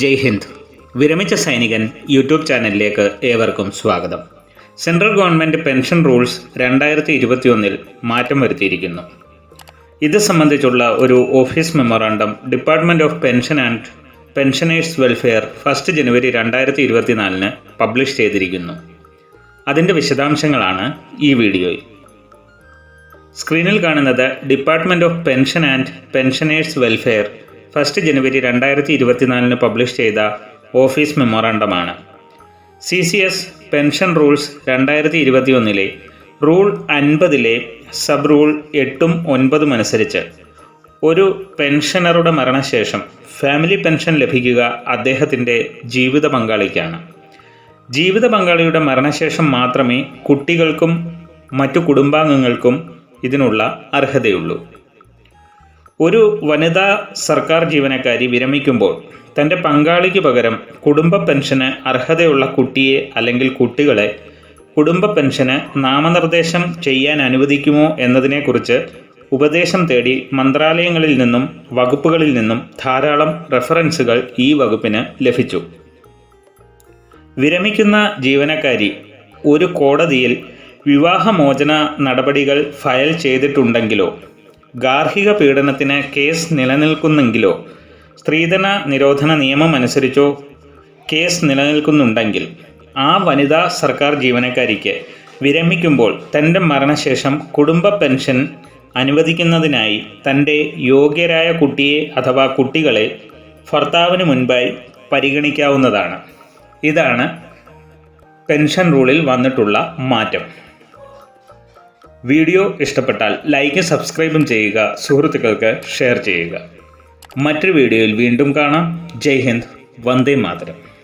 ജയ് ഹിന്ദ്. വിരമിച്ച സൈനികൻ യൂട്യൂബ് ചാനലിലേക്ക് ഏവർക്കും സ്വാഗതം. സെൻട്രൽ ഗവൺമെന്റ് പെൻഷൻ റൂൾസ് രണ്ടായിരത്തി ഇരുപത്തിയൊന്നിൽ മാറ്റം വരുത്തിയിരിക്കുന്നു. ഇത് സംബന്ധിച്ചുള്ള ഒരു office memorandum department of pension and pensioners welfare first January രണ്ടായിരത്തി ഇരുപത്തിനാലിന് പബ്ലിഷ് ചെയ്തിരിക്കുന്നു. അതിന്റെ വിശദാംശങ്ങളാണ് ഈ വീഡിയോയിൽ. സ്ക്രീനിൽ കാണുന്നത് department of pension and pensioners welfare first January രണ്ടായിരത്തി ഇരുപത്തിനാലിന് പബ്ലിഷ് ചെയ്ത office മെമ്മോറാണ്ടമാണ്. C C S pension rules രണ്ടായിരത്തി ഇരുപത്തിയൊന്നിലെ റൂൾ അൻപതിലെ സബ് റൂൾ എട്ടും ഒൻപതും അനുസരിച്ച് ഒരു പെൻഷനറുടെ മരണശേഷം ഫാമിലി പെൻഷൻ ലഭിക്കുക അദ്ദേഹത്തിന്റെ ജീവിത പങ്കാളിക്കാണ്. ജീവിത പങ്കാളിയുടെ മരണശേഷം മാത്രമേ കുട്ടികൾക്കും മറ്റു കുടുംബാംഗങ്ങൾക്കും ഇതിനുള്ള അർഹതയുള്ളൂ. ഒരു വനിതാ സർക്കാർ ജീവനക്കാരി വിരമിക്കുമ്പോൾ തന്റെ പങ്കാളിക്ക് പകരം കുടുംബ പെൻഷന് അർഹതയുള്ള കുട്ടിയെ അല്ലെങ്കിൽ കുട്ടികളെ കുടുംബ പെൻഷന് നാമനിർദ്ദേശം ചെയ്യാൻ അനുവദിക്കുമോ എന്നതിനെക്കുറിച്ച് ഉപദേശം തേടി മന്ത്രാലയങ്ങളിൽ നിന്നും വകുപ്പുകളിൽ നിന്നും ധാരാളം റെഫറൻസുകൾ ഈ വകുപ്പിന് ലഭിച്ചു. വിരമിക്കുന്ന ജീവനക്കാരി ഒരു കോടതിയിൽ വിവാഹമോചന നടപടികൾ ഫയൽ ചെയ്തിട്ടുണ്ടെങ്കിലോ ഗാർഹിക പീഡനത്തിന് കേസ് നിലനിൽക്കുന്നെങ്കിലോ? സ്ത്രീധന നിരോധന നിയമം അനുസരിച്ചോ കേസ് നിലനിൽക്കുന്നുണ്ടെങ്കിൽ ആ വനിതാ സർക്കാർ ജീവനക്കാരിക്ക് വിരമിക്കുമ്പോൾ തന്റെ മരണശേഷം കുടുംബ പെൻഷൻ അനുവദിക്കുന്നതിനായി തന്റെ യോഗ്യരായ കുട്ടിയെ അഥവാ കുട്ടികളെ ഭർത്താവിന് മുൻപായി പരിഗണിക്കാവുന്നതാണ്. ഇതാണ് പെൻഷൻ റൂളിൽ വന്നിട്ടുള്ള മാറ്റം. വീഡിയോ ഇഷ്ടപ്പെട്ടാൽ ലൈക്കും സബ്സ്ക്രൈബും ചെയ്യുക സുഹൃത്തുക്കൾക്ക് ഷെയർ ചെയ്യുക. മറ്റൊരു വീഡിയോയിൽ വീണ്ടും കാണാം. ജയ് ഹിന്ദ്. വന്ദേ മാതരം.